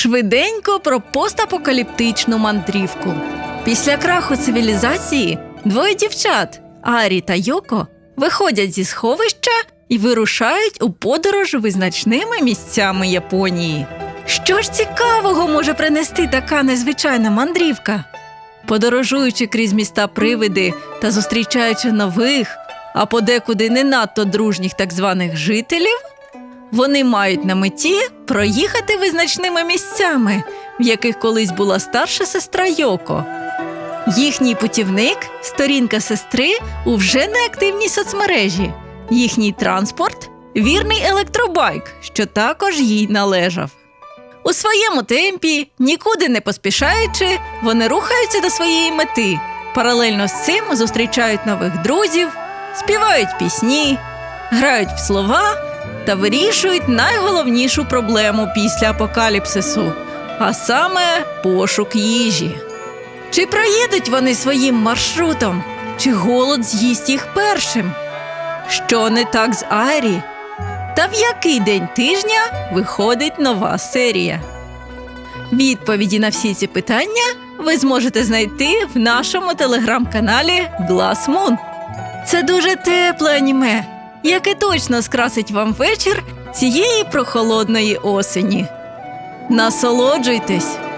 Швиденько про постапокаліптичну мандрівку. Після краху цивілізації двоє дівчат Арі та Йоко виходять зі сховища і вирушають у подорож визначними місцями Японії. Що ж цікавого може принести така незвичайна мандрівка? Подорожуючи крізь міста привиди та зустрічаючи нових, а подекуди не надто дружніх так званих жителів, вони мають на меті проїхати визначними місцями, в яких колись була старша сестра Йоко. Їхній путівник сторінка сестри у вже неактивній соцмережі. Їхній транспорт вірний електробайк, що також їй належав. У своєму темпі, нікуди не поспішаючи, вони рухаються до своєї мети. Паралельно з цим зустрічають нових друзів, співають пісні, грають в слова та вирішують найголовнішу проблему після апокаліпсису, а саме пошук їжі. Чи проїдуть вони своїм маршрутом, чи голод з'їсть їх першим? Що не так з Айрі? Та в який день тижня виходить нова серія? Відповіді на всі ці питання ви зможете знайти в нашому телеграм-каналі Glass Moon. Це дуже тепле аніме, яке точно скрасить вам вечір цієї прохолодної осені. Насолоджуйтесь!